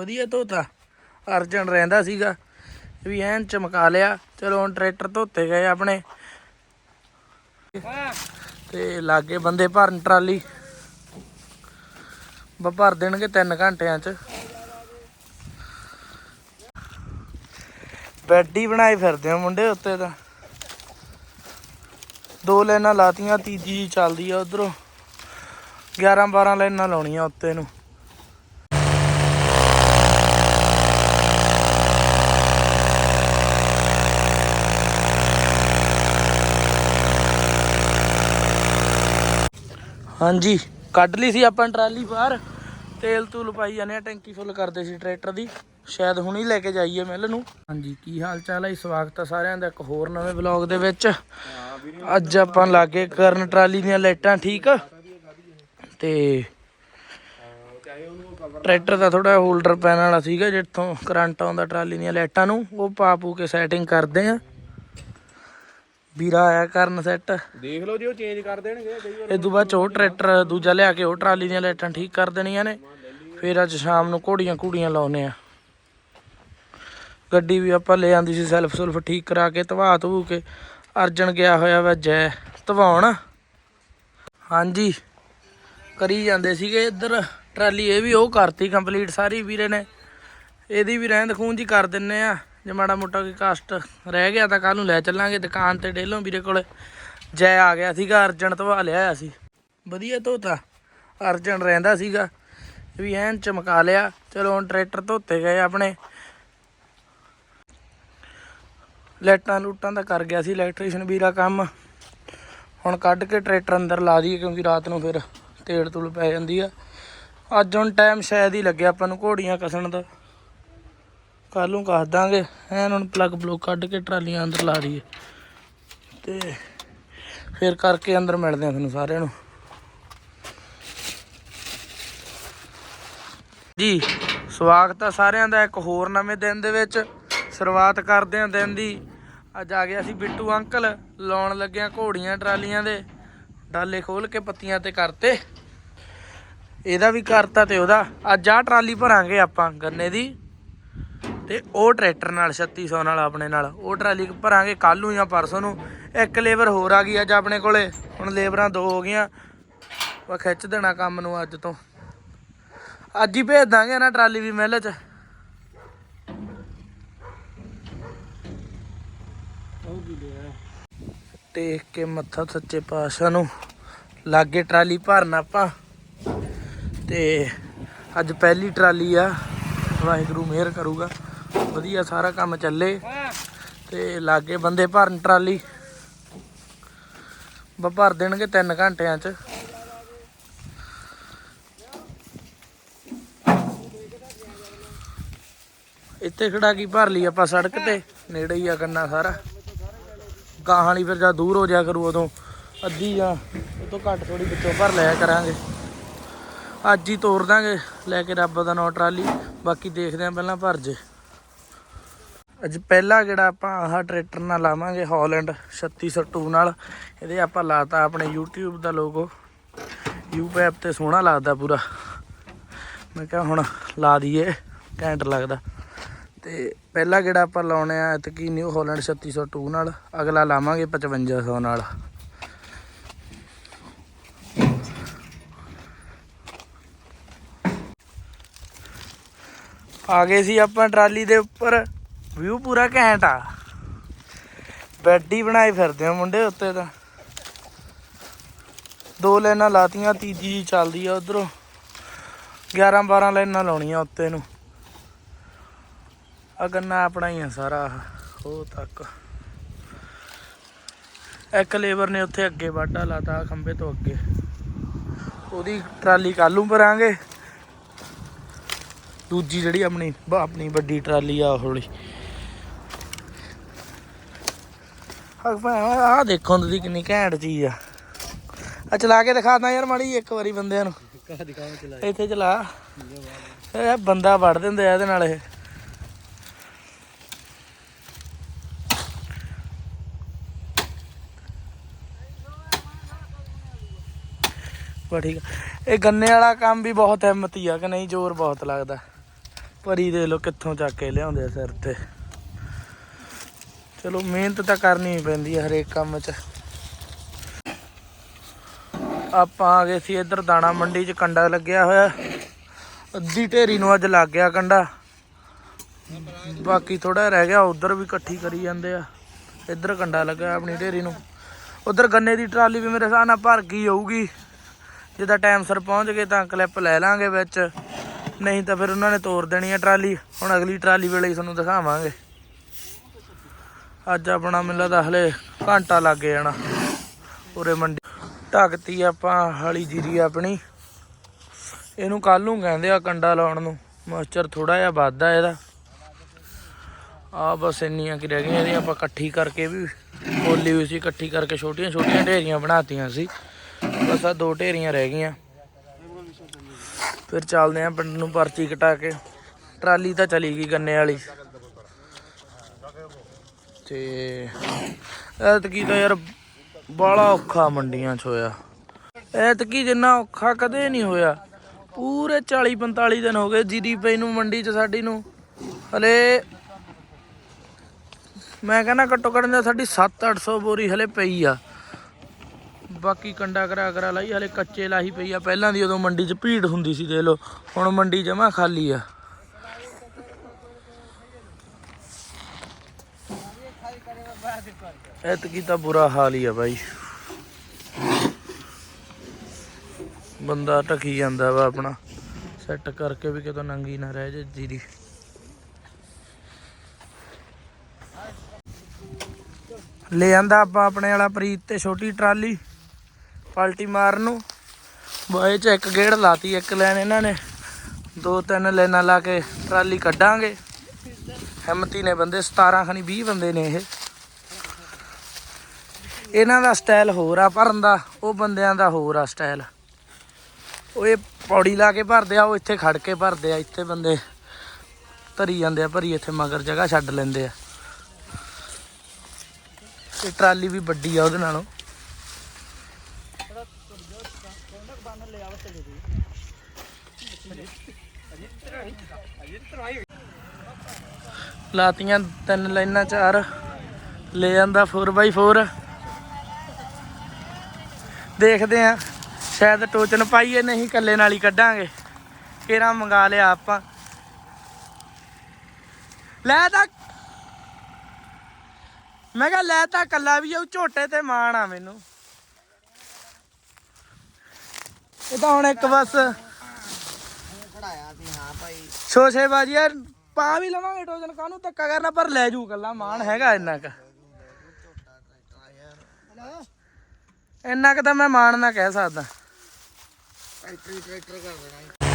ਵਧੀਆ ਧੋਤਾ। ਅਰਜਨ ਰਹਿੰਦਾ ਸੀਗਾ। ਵੀ ਐਨ ਚਮਕਾ ਲਿਆ। ਚਲੋ ਹੁਣ ਟਰੈਕਟਰ ਧੋਤੇ ਗਏ ਆਪਣੇ। ਤੇ ਲਾਗੇ ਬੰਦੇ ਭਰਨ ਟਰਾਲੀ। ਭਰ ਦੇਣਗੇ 3 ਘੰਟਿਆਂ ਚ। ਬੈੱਡ ਹੀ ਬਣਾਏ ਫਿਰਦੇ ਆ ਮੁੰਡੇ ਉੱਤੇ ਤਾਂ। ਦੋ ਲਾਈਨਾਂ ਲਾਤੀਆਂ, ਤੀਜੀ ਚੱਲਦੀ ਆ ਉਧਰੋਂ। 11 12 ਲਾਈਨਾਂ ਲਾਉਣੀਆਂ ਉੱਤੇ ਨੂੰ। ਹਾਂਜੀ, ਕੱਢ ਲਈ ਸੀ ਆਪਾਂ ਟਰਾਲੀ ਬਾਹਰ। ਤੇਲ ਤੂਲ ਪਾਈ ਜਾਂਦੇ ਆ, ਟੈਂਕੀ ਫੁੱਲ ਕਰਦੇ ਸੀ ਟਰੈਕਟਰ ਦੀ। ਸ਼ਾਇਦ ਹੁਣੀ ਲੈ ਕੇ ਜਾਈਏ ਮਿਲ ਨੂੰ। ਹਾਂਜੀ, ਕੀ ਹਾਲ ਚਾਲ ਹੈ ਜੀ? ਸਵਾਗਤ ਹੈ ਸਾਰਿਆਂ ਦਾ ਇੱਕ ਹੋਰ ਨਵੇਂ ਵਲੌਗ ਦੇ ਵਿੱਚ। ਅੱਜ ਆਪਾਂ ਲਾਗੇ ਕਰਨ ਟਰਾਲੀ ਦੀਆਂ ਲਾਈਟਾਂ, ਠੀਕ? ਤੇ ਟਰੈਕਟਰ ਦਾ ਥੋੜਾ ਹੋਲਡਰ ਪੈਣ ਵਾਲਾ ਸੀਗਾ, ਜਿੱਥੋਂ ਕਰੰਟ ਆਉਂਦਾ ਟਰਾਲੀ ਦੀਆਂ ਲਾਈਟਾਂ ਨੂੰ, ਉਹ ਪਾ ਪੂ ਕੇ ਸੈਟਿੰਗ ਕਰਦੇ ਆ। ਵੀਰਾ ਆਇਆ ਕਰਨ ਸੈੱਟ ਦੇਖ ਲਓ ਜੀ ਉਹ ਚੇਂਜ ਕਰ ਦੇਣਗੇ ਕਈ ਵਾਰ ਇਹ ਤੋਂ ਬਾਅਦ 'ਚ ਉਹ ਟਰੈਕਟਰ ਦੂਜਾ ਲਿਆ ਕੇ ਉਹ ਟਰਾਲੀ ਦੀਆਂ ਲਾਈਟਾਂ ਠੀਕ ਕਰ ਦੇਣੀਆਂ ਨੇ। ਫਿਰ ਅੱਜ ਸ਼ਾਮ ਨੂੰ ਘੋੜੀਆਂ ਘੂੜੀਆਂ ਲਾਉਨੇ ਆ। ਗੱਡੀ ਵੀ ਆਪਾਂ ਲੈ ਆਂਦੀ ਸੀ ਸੈਲਫ ਸੁਲਫ ਠੀਕ ਕਰਾ ਕੇ ਧਵਾ ਧੂ ਕੇ। ਅਰਜਨ ਗਿਆ ਹੋਇਆ ਵਾ ਜੈ ਧਵਾਉਣ। ਹਾਂਜੀ ਕਰੀ ਜਾਂਦੇ ਸੀਗੇ ਇੱਧਰ। ਟਰਾਲੀ ਇਹ ਵੀ ਉਹ ਕਰਤੀ ਕੰਪਲੀਟ ਸਾਰੀ ਵੀਰੇ ਨੇ। ਇਹਦੀ ਵੀ ਰਹਿੰਦ ਖੂੰਜ ਹੀ ਕਰ ਦਿੰਨੇ ਆ। ਜੇ ਮਾੜਾ ਮੋਟਾ ਕੋਈ ਕਾਸਟ ਰਹਿ ਗਿਆ ਤਾਂ ਕੱਲ ਨੂੰ ਲੈ ਚੱਲਾਂਗੇ ਦੁਕਾਨ ਤੇ ਡੇਲੋਂ ਵੀਰੇ ਕੋਲ। ਜੈ ਆ ਗਿਆ ਸੀਗਾ, ਅਰਜਨ ਧਵਾ ਲਿਆ ਹੋਇਆ ਸੀ। ਵਧੀਆ ਧੋਤਾ। ਅਰਜਨ ਰਹਿੰਦਾ ਸੀਗਾ। ਵੀ ਐਨ ਚਮਕਾ ਲਿਆ। ਚਲੋ ਹੁਣ ਟਰੈਕਟਰ ਧੋਤੇ ਗਏ ਆਪਣੇ। ਲਾਈਟਾਂ ਲੂਟਾਂ ਦਾ ਕਰ ਗਿਆ ਸੀ ਇਲੈਕਟ੍ਰੀਸ਼ੀਅਨ ਵੀਰਾ ਕੰਮ। ਹੁਣ ਕੱਢ ਕੇ ਟਰੈਕਟਰ ਅੰਦਰ ਲਾ ਦਈਏ ਕਿਉਂਕਿ ਰਾਤ ਨੂੰ ਫਿਰ ਤੇੜ ਤੁਲ ਪੈ ਜਾਂਦੀ ਆ। ਅੱਜ ਹੁਣ ਟਾਈਮ ਸ਼ਾਇਦ ਹੀ ਲੱਗਿਆ ਆਪਾਂ ਨੂੰ ਘੋੜੀਆਂ ਕਸਣ ਦਾ। ਕੱਲ ਨੂੰ ਕੱਸ ਦਾਂਗੇ। ਐਨ ਹੁਣ ਪਲੱਗ ਬਲੌਗ ਕੱਢ ਕੇ ਟਰਾਲੀਆਂ ਅੰਦਰ ਲਾ ਲਈਏ। ਤੇ ਫਿਰ ਕਰਕੇ ਅੰਦਰ ਮਿਲਦੇ ਆ ਤੁਹਾਨੂੰ ਸਾਰਿਆਂ ਨੂੰ। ਜੀ, ਸਵਾਗਤ ਆ ਸਾਰਿਆਂ ਦਾ ਇੱਕ ਹੋਰ ਨਵੇਂ ਦਿਨ ਦੇ ਵਿੱਚ। ਸ਼ੁਰੂਆਤ ਕਰਦੇ ਹਾਂ ਦਿਨ ਦੀ। ਅੱਜ ਆ ਗਿਆ ਸੀ ਬਿੱਟੂ ਅੰਕਲ, ਲਾਉਣ ਲੱਗਿਆ ਘੋੜੀਆਂ ਟਰਾਲੀਆਂ ਦੇ। ਡਾਲੇ ਖੋਲ ਕੇ ਪੱਤੀਆਂ ਤੇ ਕਰਤੇ। ਇਹਦਾ ਵੀ ਕਰਤਾ ਤੇ ਉਹਦਾ। ਅੱਜ ਆਹ ਟਰਾਲੀ ਭਰਾਂਗੇ ਆਪਾਂ ਗੰਨੇ ਦੀ। ਤੇ ਉਹ ਟਰੈਕਟਰ ਨਾਲ 3600 ਨਾਲ ਆਪਣੇ ਨਾਲ। ਉਹ ਟਰਾਲੀ ਭਰਾਂਗੇ ਕੱਲ ਨੂੰ ਜਾਂ ਪਰਸੋਂ ਨੂੰ। ਇੱਕ ਲੇਬਰ ਹੋਰ ਆ ਗਈ ਅੱਜ ਆਪਣੇ ਕੋਲੇ। ਹੁਣ ਲੇਬਰਾਂ ਦੋ ਹੋ ਗਈਆਂ। ਵਾ ਖਿੱਚ ਦੇਣਾ ਕੰਮ ਨੂੰ ਅੱਜ ਤੋਂ। ਅੱਜ ਹੀ ਭੇਜ ਦਾਂਗੇ ਨਾ ਟਰਾਲੀ ਵੀ ਮਿਲ ਚ। ਟੇਕ ਕੇ ਮੱਥਾ ਸੱਚੇ ਪਾਤਸ਼ਾਹ ਨੂੰ ਲਾਗੇ ਟਰਾਲੀ ਭਰਨ ਆਪਾਂ। ਤੇ ਅੱਜ ਪਹਿਲੀ ਟਰਾਲੀ ਆ। ਵਾਹਿਗੁਰੂ ਮਿਹਰ ਕਰੂਗਾ। ਵਧੀਆ ਸਾਰਾ ਕੰਮ ਚੱਲੇ ਤੇ ਲਾਗੇ ਬੰਦੇ ਭਰਨ ਟਰਾਲੀ। ਬ ਭਰ ਦੇਣਗੇ 3 ਘੰਟਿਆਂ ਚ। ਇੱਥੇ ਖੜਾ ਕੀ ਭਰ ਲਈ ਆਪਾਂ ਸੜਕ ਤੇ? ਨੇੜੇ ਹੀ ਆ ਕੰਨਾ ਸਾਰਾ। ਗਾਹਾਂ ਵਾਲੀ ਫਿਰ ਜਦ ਦੂਰ ਹੋ ਜਾ ਕਰੂ ਉਦੋਂ। ਅੱਧੀ ਜਾਂ ਉਹ ਤੋਂ ਘੱਟ ਥੋੜੀ ਵਿੱਚੋਂ ਭਰ ਲਿਆ ਕਰਾਂਗੇ। ਅੱਜ ਹੀ ਤੋਰ ਦਾਂਗੇ ਲੈ ਕੇ ਰੱਬ ਦਾ ਨੌ ਟਰਾਲੀ। ਬਾਕੀ ਦੇਖਦੇ ਆਂ ਪਹਿਲਾਂ ਭਰ ਜੇ। ਅੱਜ ਪਹਿਲਾ ਜਿਹੜਾ ਆਪਾਂ ਆਹ ਟਰੈਕਟਰ ਨਾਲ ਲਾਵਾਂਗੇ ਹਾਲੈਂਡ 3602 ਨਾਲ। ਇਹਦੇ ਆਪਾਂ ਲਾਤਾ ਆਪਣੇ YouTube ਦਾ ਲੋਗੋ YouTube ਐਪ ਤੇ ਸੋਹਣਾ ਲੱਗਦਾ ਪੂਰਾ। ਮੈਂ ਕਿਹਾ ਹੁਣ ਲਾ ਦਈਏ, ਘੈਂਟ ਲੱਗਦਾ। ਤੇ ਪਹਿਲਾ ਜਿਹੜਾ ਆਪਾਂ ਲਾਉਣੇ ਆ ਤੇ ਕੀ ਨਿਊ ਹਾਲੈਂਡ 3602 ਨਾਲ, ਅਗਲਾ ਲਾਵਾਂਗੇ 5500 ਨਾਲ। ਆ ਗਏ ਸੀ ਆਪਾਂ ਟਰਾਲੀ ਦੇ ਉੱਪਰ। ਵਿਊ ਪੂਰਾ ਘੈਂਟ ਆ। ਬੈੱਡ ਹੀ ਬਣਾਏ ਫਿਰਦੇ ਆ ਮੁੰਡੇ ਉੱਤੇ ਤਾਂ। ਦੋ ਲਾਈਨਾਂ ਲਾਤੀਆਂ, ਤੀਜੀ ਚੱਲਦੀ ਆ ਉਧਰੋਂ। 11 12 ਲਾਈਨਾਂ ਲਾਉਣੀਆਂ ਉੱਤੇ ਨੂੰ। ਆ ਗੰਨਾ ਆਪਣਾ ਹੀ ਆ ਸਾਰਾ ਉਹ ਤੱਕ। ਇੱਕ ਲੇਬਰ ਨੇ ਉੱਥੇ ਅੱਗੇ ਵਾਟਾ ਲਾਤਾ, ਆਹ ਖੰਭੇ ਤੋਂ ਅੱਗੇ। ਉਹਦੀ ਟਰਾਲੀ ਕੱਲੂ ਭਰਾਂਗੇ। ਦੂਜੀ ਜਿਹੜੀ ਆਪਣੀ ਆਪਣੀ ਵੱਡੀ ਟਰਾਲੀ ਆ ਹੌਲੀ ਵਾਲੀ ਆ ਭਾਵੇਂ ਆ ਦੇਖੋ ਤੁਸੀਂ ਕਿੰਨੀ ਘੈਂਟ ਚੀਜ਼ ਆ। ਆ ਚਲਾ ਕੇ ਦਿਖਾਦਾ ਯਾਰ ਮਾੜੀ ਇੱਕ ਵਾਰੀ ਬੰਦਿਆਂ ਨੂੰ। ਇੱਥੇ ਚਲਾ। ਇਹ ਬੰਦਾ ਵੜ ਦਿੰਦੇ ਆ ਇਹਦੇ ਨਾਲ ਇਹ। ਬਾ ਠੀਕ ਆ ਇਹ ਗੰਨੇ ਵਾਲਾ ਕੰਮ ਵੀ ਬਹੁਤ ਹਿੰਮਤੀ ਆ ਕਿ ਨਹੀਂ, ਜ਼ੋਰ ਬਹੁਤ ਲੱਗਦਾ। ਪਰੀ ਦੇ ਲੋ ਕਿੱਥੋਂ ਚੱਕ ਕੇ ਲਿਆਉਂਦੇ ਆ ਸਿਰ ਤੇ। ਚਲੋ ਮਿਹਨਤ ਤਾਂ ਕਰਨੀ ਹੀ ਪੈਂਦੀ ਹੈ ਹਰੇਕ ਕੰਮ 'ਚ। ਆਪਾਂ ਆ ਗਏ ਸੀ ਇੱਧਰ ਦਾਣਾ ਮੰਡੀ 'ਚ, ਕੰਡਾ ਲੱਗਿਆ ਹੋਇਆ। ਅੱਧੀ ਢੇਰੀ ਨੂੰ ਅੱਜ ਲੱਗ ਗਿਆ ਕੰਡਾ। ਬਾਕੀ ਥੋੜਾ ਰਹਿ ਗਿਆ, ਉਧਰ ਵੀ ਇਕੱਠੀ ਕਰੀ ਜਾਂਦੇ ਆ। ਇੱਧਰ ਕੰਡਾ ਲੱਗਾ ਆਪਣੀ ਢੇਰੀ ਨੂੰ। ਉਧਰ ਗੰਨੇ ਦੀ ਟਰਾਲੀ ਵੀ ਮੇਰੇ ਹਿਸਾਬ ਨਾਲ ਭਰ ਗਈ ਹੋਊਗੀ। ਜਿੱਦਾਂ ਟਾਈਮ ਸਿਰ ਪਹੁੰਚ ਗਏ ਤਾਂ ਕਲਿੱਪ ਲੈ ਲਾਂਗੇ ਵਿੱਚ। ਨਹੀਂ ਤਾਂ ਫਿਰ ਉਹਨਾਂ ਨੇ ਤੋੜ ਦੇਣੀ ਹੈ ਟਰਾਲੀ। ਹੁਣ ਅਗਲੀ ਟਰਾਲੀ ਵੇਲੇ ਹੀ ਤੁਹਾਨੂੰ ਦਿਖਾਵਾਂਗੇ। ਅੱਜ ਆਪਣਾ ਮੈਨੂੰ ਲੱਗਦਾ ਹਲੇ ਘੰਟਾ ਲੱਗ ਜਾਣਾ। ਉਰੇ ਮੰਡੀ ਢੱਕਤੀ ਆਪਾਂ ਹਾਲੀ ਜੀਰੀ ਆਪਣੀ। ਇਹਨੂੰ ਕੱਲ ਨੂੰ ਕਹਿੰਦੇ ਆ ਕੰਡਾ ਲਾਉਣ ਨੂੰ। ਮੋਇਸਚਰ ਥੋੜਾ ਜਿਹਾ ਵੱਧਦਾ ਇਹਦਾ। ਆ ਬਸ ਇੰਨੀਆਂ ਕਿ ਰਹਿ ਗਈਆਂ ਇਹਦੀਆਂ। ਆਪਾਂ ਇਕੱਠੀ ਕਰਕੇ ਵੀ ਬੋਲੀ ਹੋਈ ਸੀ, ਇਕੱਠੀ ਕਰਕੇ ਛੋਟੀਆਂ ਛੋਟੀਆਂ ਢੇਰੀਆਂ ਬਣਾਤੀਆਂ ਸੀ। ਬਸ ਆ ਦੋ ਢੇਰੀਆਂ ਰਹਿ ਗਈਆਂ। ਫਿਰ ਚੱਲਦੇ ਆ ਪਿੰਡ ਨੂੰ ਪਰਚੀ ਕਟਾ ਕੇ। ਟਰਾਲੀ ਤਾਂ ਚਲੀ ਗਈ ਗੰਨੇ ਵਾਲੀ। ਤੇ ਐਤਕੀ ਤਾਂ ਯਾਰ ਬਾਲਾ ਔਖਾ ਮੰਡੀਆਂ 'ਚ ਹੋਇਆ। ਐਤਕੀ ਜਿੰਨਾ ਔਖਾ ਕਦੇ ਨਹੀਂ ਹੋਇਆ। ਪੂਰੇ 40 45 ਦਿਨ ਹੋ ਗਏ ਜੀਰੀ ਪਈ ਨੂੰ ਮੰਡੀ 'ਚ ਸਾਡੀ ਨੂੰ। ਹਲੇ ਮੈਂ ਕਹਿੰਦਾ ਘੱਟੋ ਘੱਟ ਨਾ ਸਾਡੀ 7-800 ਬੋਰੀ ਹਲੇ ਪਈ ਆ। ਬਾਕੀ ਕੰਡਾ ਕਰਾ ਕਰਾ ਲਾਈ, ਹਲੇ ਕੱਚੇ ਲਾਹੀ ਪਈ ਆ। ਪਹਿਲਾਂ ਦੀ ਉਦੋਂ ਮੰਡੀ 'ਚ ਭੀੜ ਹੁੰਦੀ ਸੀ ਦੇਖ ਲਓ। ਹੁਣ ਮੰਡੀ ਜਮਾ ਖਾਲੀ ਆ। ਐਤਕੀ ਤਾਂ ਬੁਰਾ ਹਾਲ ਹੀ ਆ ਬਾਈ। ਬੰਦਾ ਟਕੀ ਜਾਂਦਾ ਵਾ ਆਪਣਾ। ਸੈੱਟ ਕਰਕੇ ਵੀ ਕਿਤੋਂ ਨੰਗੀ ਨਾ ਰਹਿ ਜੇ ਜੀਰੀ। ਲੈ ਆਂਦਾ ਆਪਾਂ ਆਪਣੇ ਵਾਲਾ ਪ੍ਰੀਤ ਤੇ ਛੋਟੀ ਟਰਾਲੀ ਪਲਟੀ ਮਾਰਨ ਨੂੰ। ਬਾਏ ਚ ਇੱਕ ਗੇੜ ਲਾਤੀ, ਇੱਕ ਲੈਣ ਇਹਨਾਂ ਨੇ। ਦੋ ਤਿੰਨ ਲੈਣਾ ਲਾ ਕੇ ਟਰਾਲੀ ਕੱਢਾਂਗੇ। ਹਿੰਮਤੀ ਨੇ ਬੰਦੇ 17 ਖਣੀ 20 ਬੰਦੇ ਨੇ ਇਹ। ਇਹਨਾਂ ਦਾ ਸਟਾਈਲ ਹੋਰ ਆ, ਭਰਨ ਦਾ, ਉਹ ਬੰਦਿਆਂ ਦਾ ਹੋਰ ਆ ਸਟਾਈਲ ਉਹ ਇਹ ਪੌੜੀ ਲਾ ਕੇ ਭਰਦੇ ਆ, ਉਹ ਇੱਥੇ ਖੜ ਕੇ ਭਰਦੇ ਆ, ਇੱਥੇ ਬੰਦੇ ਧਰੀ ਜਾਂਦੇ ਆ, ਭਰੀ ਇੱਥੇ ਮਗਰ ਜਗ੍ਹਾ ਛੱਡ ਲੈਂਦੇ ਆ। ਤੇ ਟਰਾਲੀ ਵੀ ਵੱਡੀ ਆ ਉਹਦੇ ਨਾਲੋਂ। ਲਾਤੀਆਂ ਤਿੰਨ ਲਾਈਨਾਂ ਚਾਰ, ਲੈ ਜਾਂਦਾ 4x4 ਦੇਖਦੇ ਆ। ਸ਼ਾਇਦ ਟੋਚਨ ਪਾਈਏ, ਨਹੀਂ ਕੱਲੇ ਨਾਲ ਹੀ ਕੱਢਾਂਗੇ। ਕਿਹੜਾ ਮੰਗਾ ਲਿਆ ਆਪਾਂ। ਲੈ ਤਾਂ ਮੈਂ ਕਿਹਾ ਲੈ ਤਾਂ ਕੱਲਾ ਵੀ ਉਹ ਝੋਟੇ ਤੇ ਮਾਣ ਆ ਮੈਨੂੰ। ਇਹ ਤਾਂ ਹੁਣ ਇੱਕ ਬਸ। ਖੜਾਇਆ ਬਾਜੀ ਯਾਰ, ਪਾ ਵੀ ਲਵਾਂਗੇ ਟੋਜਨ ਕਾਹਨੂੰ ਧੱਕਾ ਕਰਨਾ, ਪਰ ਲੈ ਜੂ ਕੱਲਾ ਮਾਣ ਹੈਗਾ ਇੰਨਾ ਕ। ਇੰਨਾ ਕੁ ਤਾਂ ਮੈਂ ਮਾਣ ਨਾ ਕਹਿ ਸਕਦਾ। ਟਰੈਕਟਰ ਟਰੈਕਟਰ ਕਰ ਦੇਣਾ।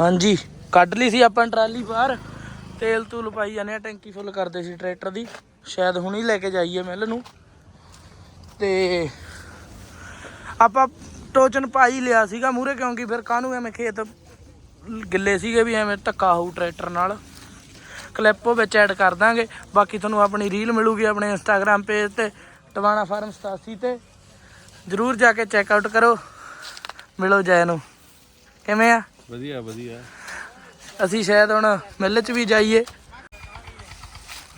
ਹਾਂਜੀ, ਕੱਢ ਲਈ ਸੀ ਆਪਾਂ ਟਰਾਲੀ ਬਾਹਰ। ਤੇਲ ਤੂਲ ਪਾਈ ਜਾਂਦੇ ਆ, ਟੈਂਕੀ ਫੁੱਲ ਕਰਦੇ ਸੀ ਟਰੈਕਟਰ ਦੀ। ਸ਼ਾਇਦ ਹੁਣੀ ਲੈ ਕੇ ਜਾਈਏ ਮਿਲ ਨੂੰ। ਤੇ ਆਪਾਂ ਟੋਚਨ ਪਾਈ ਲਿਆ ਸੀਗਾ ਮੂਰੇ ਕਿਉਂਕਿ ਫਿਰ ਕਾਹਨੂੰ ਐਵੇਂ ਖੇਤ ਗਿੱਲੇ ਸੀਗੇ ਵੀ ਐਵੇਂ ਧੱਕਾ ਹੋਊ ਟਰੈਕਟਰ ਨਾਲ। ਕਲਿੱਪ ਵਿੱਚ ਐਡ ਕਰ ਦਾਂਗੇ। ਬਾਕੀ ਤੁਹਾਨੂੰ ਆਪਣੀ ਰੀਲ ਮਿਲੂਗੀ ਆਪਣੇ ਇੰਸਟਾਗ੍ਰam ਪੇਜ ਤੇ, ਟਵਾਣਾ ਫਾਰਮ 87 ਤੇ। ਜਰੂਰ ਜਾ ਕੇ ਚੈੱਕ ਆਊਟ ਕਰੋ। ਮਿਲੋ ਜੈ ਨੂੰ। ਕਿਵੇਂ ਆ? ਵਧੀਆ ਵਧੀਆ। ਅਸੀਂ ਸ਼ਾਇਦ ਹੁਣ ਮਿੱਲ 'ਚ ਵੀ ਜਾਈਏ।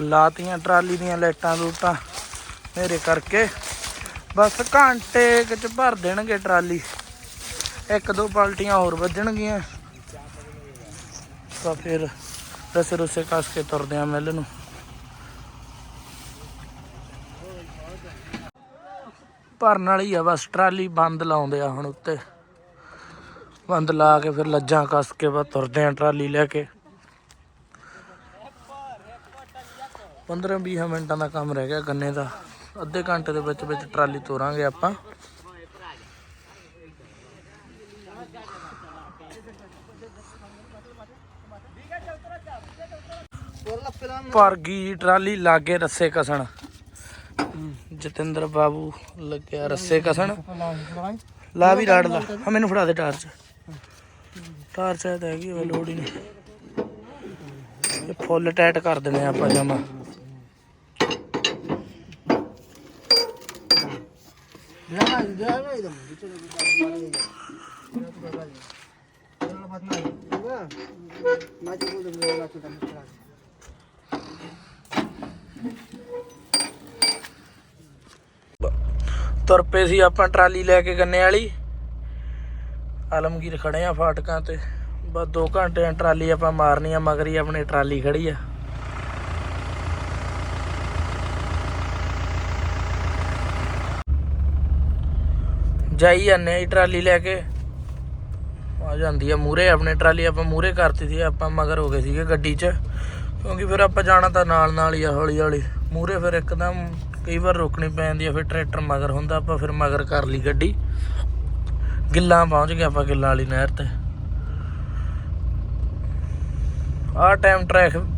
ਲਾਤੀਆਂ, ਟਰਾਲੀ ਦੀਆਂ ਲਾਈਟਾਂ, ਲੂਟਾਂ ਮੇਰੇ ਕਰਕੇ। ਬਸ ਘੰਟੇ ਕੁ ਭਰ ਦੇਣਗੇ ਟਰਾਲੀ। ਇੱਕ ਦੋ ਪਾਲਟੀਆਂ ਹੋਰ ਵੱਜਣਗੀਆਂ। ਤਾਂ ਫਿਰ ਰਸੇ ਰੁਸੇ ਕੱਸ ਕੇ ਤੁਰਦੇ ਆ ਮਿੱਲ ਨੂੰ। ਭਰਨ ਵਾਲੀ ਆ ਬਸ, ਟਰਾਲੀ ਬੰਦ ਲਾਉਂਦੇ ਆ ਹੁਣ ਉੱਤੇ। ਬੰਦ ਲਾ ਕੇ ਫਿਰ ਲੱਜਾਂ ਕੱਸ ਕੇ ਬਾਅਦ ਤੁਰਦੇ ਆ ਟਰਾਲੀ ਲੈ ਕੇ। 15 20 ਮਿੰਟਾਂ ਦਾ ਕੰਮ ਰਹਿ ਗਿਆ ਗੰਨੇ ਦਾ। ਅੱਧੇ ਘੰਟੇ ਦੇ ਵਿੱਚ ਵਿੱਚ ਟਰਾਲੀ ਤੋਰਾਂਗੇ ਆਪਾਂ। ਹੋਰ ਭਰ ਗਈ ਟਰਾਲੀ ਲਾਗੇ ਰੱਸੇ ਕਸਣ। ਜਤਿੰਦਰ ਬਾਬੂ ਲੱਗਿਆ ਰੱਸੇ ਕਸਣ। ਲਾ ਵੀ ਰਾੜ ਲਾ। ਮੈਨੂੰ ਫੜਾ ਦੇ ਟਾਰਚ ਤਾਰ ਸ਼ਾਇਦ ਹੈਗੀ ਹੋਵੇ ਲੋੜ ਹੀ ਨਹੀਂ। ਇਹ ਫੁੱਲ ਟਾਈਟ ਕਰ ਦਿੰਦੇ ਆਪਾਂ ਜਮਾ। ਤੁਰ ਪਏ ਸੀ ਆਪਾਂ ਟਰਾਲੀ ਲੈ ਕੇ ਗੰਨੇ ਵਾਲੀ। ਆਲਮਗੀਰ ਖੜੇ ਆ ਫਾਟਕਾਂ ਤੇ। ਬਸ 2 ਘੰਟੇ ਟਰਾਲੀ ਆਪਾਂ ਮਾਰਨੀ ਆ, ਮਗਰ ਹੀ ਆਪਣੀ ਟਰਾਲੀ ਖੜੀ ਆ। ਜਾਈ ਜਾਂਦੇ ਆ ਜੀ ਟਰਾਲੀ ਲੈ ਕੇ। ਆ ਜਾਂਦੀ ਆ ਮੂਰੇ ਆਪਣੇ ਟਰਾਲੀ ਆਪਾਂ ਮੂਰੇ ਕਰਤੀ ਸੀ, ਆਪਾਂ ਮਗਰ ਹੋ ਗਏ ਸੀਗੇ ਗੱਡੀ 'ਚ। ਕਿਉਂਕਿ ਫਿਰ ਆਪਾਂ ਜਾਣਾ ਤਾਂ ਨਾਲ ਨਾਲ ਹੀ ਆ ਹੌਲੀ ਹੌਲੀ ਮੂਰੇ ਫਿਰ ਇੱਕਦਮ ਕਈ ਵਾਰ ਰੋਕਣੀ ਪੈ ਜਾਂਦੀ ਆ, ਫਿਰ ਟਰੈਕਟਰ ਮਗਰ ਹੁੰਦਾ, ਆਪਾਂ ਫਿਰ ਮਗਰ ਕਰ ਲਈ ਗੱਡੀ। ਗਿੱਲਾਂ ਪਹੁੰਚ ਗਏ ਆਪਾਂ ਗਿੱਲਾਂ ਵਾਲੀ ਨਹਿਰ ਤੇ। ਆਹ ਟਾਈਮ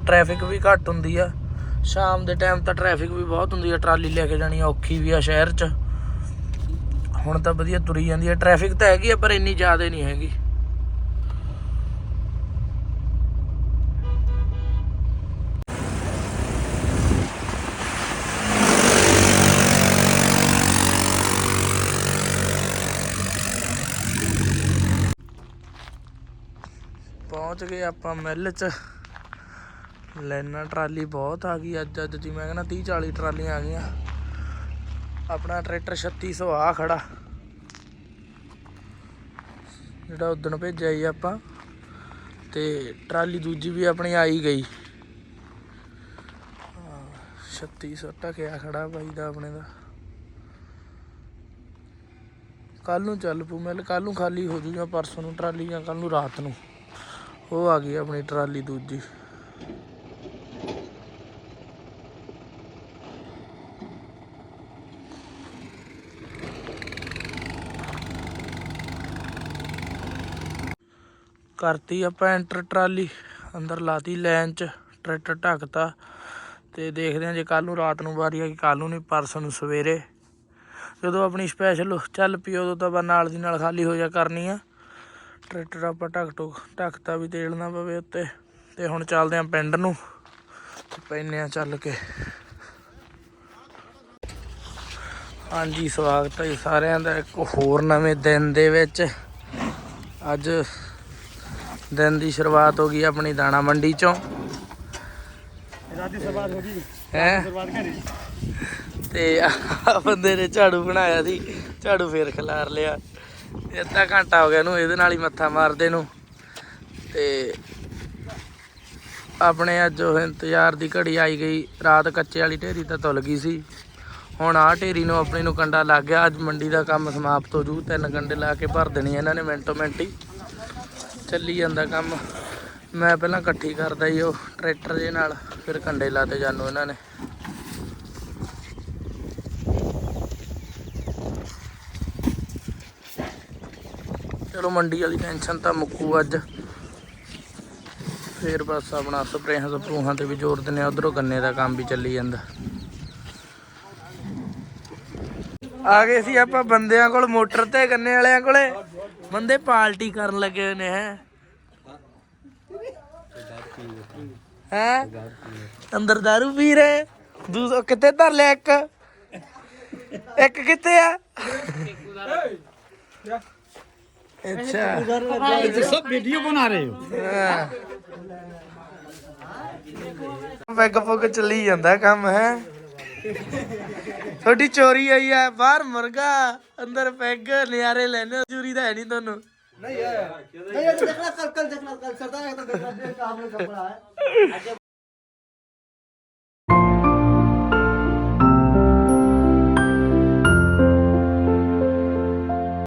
ਟ੍ਰੈਫਿਕ ਵੀ ਘੱਟ ਹੁੰਦੀ ਆ। ਸ਼ਾਮ ਦੇ ਟਾਈਮ ਤਾਂ ਟ੍ਰੈਫਿਕ ਵੀ ਬਹੁਤ ਹੁੰਦੀ ਆ, ਟਰਾਲੀ ਲੈ ਕੇ ਜਾਣੀ ਔਖੀ ਵੀ ਆ ਸ਼ਹਿਰ 'ਚ। ਹੁਣ ਤਾਂ ਵਧੀਆ ਤੁਰੀ ਜਾਂਦੀ ਆ। ਟ੍ਰੈਫਿਕ ਤਾਂ ਹੈਗੀ ਆ, ਪਰ ਇੰਨੀ ਜ਼ਿਆਦਾ ਨਹੀਂ ਹੈਗੀ। ਪਹੁੰਚ ਗਏ ਆਪਾਂ ਮਿੱਲ 'ਚ। ਲੈਣਾ ਟਰਾਲੀ ਬਹੁਤ ਆ ਗਈ ਅੱਜ ਅੱਜ ਦੀ। ਮੈਂ ਕਹਿੰਦਾ 30 40 ਟਰਾਲੀਆਂ ਆ ਗਈਆਂ। ਆਪਣਾ ਟਰੈਕਟਰ 3600 ਆ ਖੜਾ। ਜਿਹੜਾ ਉਦਣ ਭੇਜਿਆ ਸੀ ਆਪਾਂ। ਤੇ ਟਰਾਲੀ ਦੂਜੀ ਵੀ ਆਪਣੀ ਆਈ ਗਈ। ਹਾਂ, 3600 ਟਕਿਆ ਖੜਾ ਬਾਈ ਦਾ ਆਪਣੇ ਦਾ। ਕੱਲ ਨੂੰ ਚੱਲ ਪੂ ਮਿਲ। ਕੱਲ ਨੂੰ ਖਾਲੀ ਹੋ ਜੂ ਪਰਸੋਂ ਨੂੰ ਟਰਾਲੀ ਜਾਂ ਕੱਲ ਨੂੰ ਰਾਤ ਨੂੰ। ਉਹ ਆ ਗਈ ਆਪਣੀ ਟਰਾਲੀ ਦੂਜੀ। ਕਰਤੀ ਆਪਾਂ ਐਂਟਰ ਟਰਾਲੀ, ਅੰਦਰ ਲਾਤੀ ਲਾਈਨ ਚ, ਟਰੈਕਟਰ ਢੱਕਤਾ ਤੇ ਦੇਖਦੇ ਹਾਂ ਜੇ ਕੱਲ ਨੂੰ ਰਾਤ ਨੂੰ ਵਾਰੀ ਆ ਕਿ ਕੱਲ ਨੂੰ ਨਹੀਂ, ਪਰਸੋਂ ਨੂੰ ਸਵੇਰੇ। ਜਦੋਂ ਆਪਣੀ ਸਪੈਸ਼ਲ ਚੱਲ ਪਈ, ਉਦੋਂ ਤਾਂ ਬਸ ਨਾਲ ਦੀ ਨਾਲ ਖਾਲੀ ਹੋ ਜਾ ਕਰਨੀ ਆ। ਟਰੈਕਟਰ ਆਪਾਂ ਢੱਕ ਟੁਕ ਢੱਕਤਾ ਵੀ ਤੇਲ ਨਾ ਪਵੇ ਉੱਤੇ। ਤੇ ਹੁਣ ਚੱਲਦੇ ਆਂ ਪਿੰਡ ਨੂੰ। ਤੇ ਪੈਨੇ ਆ ਚੱਲ ਕੇ। ਹਾਂਜੀ, ਸਵਾਗਤ ਹੈ ਜੀ ਸਾਰਿਆਂ ਦਾ ਇੱਕ ਹੋਰ ਨਵੇਂ ਦਿਨ ਦੇ ਵਿੱਚ। ਅੱਜ ਦਿਨ ਦੀ ਸ਼ੁਰੂਆਤ ਹੋ ਗਈ ਆਪਣੀ ਦਾਣਾ ਮੰਡੀ ਚੋਂ। ਰਾਤੀ ਸ਼ੁਰੂਆਤ ਹੋ? ਗਈ ਹੈ ਸ਼ੁਰੂਆਤ ਕਰੀ ਤੇ ਬੰਦੇ ਨੇ ਝਾੜੂ ਬਣਾਇਆ ਸੀ। ਝਾੜੂ ਫੇਰ ਖਿਲਾਰ ਲਿਆ। ਅੱਧਾ ਘੰਟਾ ਹੋ ਗਿਆ ਇਹਨੂੰ, ਇਹਦੇ ਨਾਲ ਹੀ ਮੱਥਾ ਮਾਰਦੇ ਨੂੰ। ਤੇ ਆਪਣੇ ਅੱਜ ਉਹ ਇੰਤਜ਼ਾਰ ਦੀ ਘੜੀ ਆਈ ਗਈ, ਰਾਤ ਕੱਚੇ ਵਾਲੀ ਢੇਰੀ ਤਾਂ ਤੁਲ ਗਈ ਸੀ। ਹੁਣ ਆਹ ਢੇਰੀ ਨੂੰ, ਆਪਣੇ ਨੂੰ ਕੰਡਾ ਲੱਗ ਗਿਆ, ਅੱਜ ਮੰਡੀ ਦਾ ਕੰਮ ਸਮਾਪਤ ਹੋ ਜੂ, ਤਿੰਨ ਕੰਡੇ ਲਾ ਕੇ ਭਰ ਦੇਣੀ ਇਹਨਾਂ ਨੇ ਮਿੰਟੋ ਮਿੰਟੀ ਚੱਲੀ ਜਾਂਦਾ ਕੰਮ। ਮੈਂ ਪਹਿਲਾਂ ਇਕੱਠੀ ਕਰਦਾ ਹੀ ਉਹ ਟਰੈਕਟਰ ਦੇ ਨਾਲ, ਫਿਰ ਕੰਡੇ ਲਾਤੇ ਜਾਨੂ ਇਹਨਾਂ ਨੇ। ਚਲੋ ਮੰਡੀ ਵਾਲੀ ਟੈਨਸ਼ਨ ਤਾਂ ਮੁੱਕੂ ਅੱਜ। ਫੇਰ ਬਸ ਆਪਣਾ ਸਪਰੇਹਾਂ ਸਪਰੂਹਾਂ ਤੇ ਵੀ ਜ਼ੋਰ ਦਿੰਨੇ ਆ, ਉਧਰੋਂ ਗੰਨੇ ਦਾ ਕੰਮ ਵੀ ਚੱਲੀ ਜਾਂਦਾ। ਆ ਗਏ ਸੀ ਆਪਾਂ ਬੰਦਿਆਂ ਕੋਲ, ਮੋਟਰ ਤੇ ਗੰਨੇ ਵਾਲਿਆਂ ਕੋਲੇ। ਬੰਦੇ ਪਾਰਟੀ ਕਰਨ ਲੱਗੇ ਹੋਏ ਨੇ, ਹੈ। ਹੈ? ਅੰਦਰ ਦਾਰੂ ਪੀ ਰਹੇ। ਦੂਸਰਾ ਕਿੱਥੇ ਧਰ ਲਿਆ ਇੱਕ? ਇੱਕ ਕਿੱਥੇ ਆ? ਅੱਛਾ सब वीडियो बना रहे हो ਪੈਗ ਪੁੱਗ ਚੱਲੀ ਜਾਂਦਾ ਕੰਮ ਹੈ ਤੁਹਾਡੀ ਚੋਰੀ ਆਈ ਆ ਬਾਹਰ ਮੁਰਗਾ ਅੰਦਰ ਪੈਗ ਨਿਆਰੇ ਲੈਣੇ ਚੋਰੀ ਤਾਂ ਹੈ ਨਹੀਂ ਤੁਹਾਨੂੰ नहीं है नहीं है तो देखना कल कल देखना कल सरदार है तो देखना काम में कपड़ा है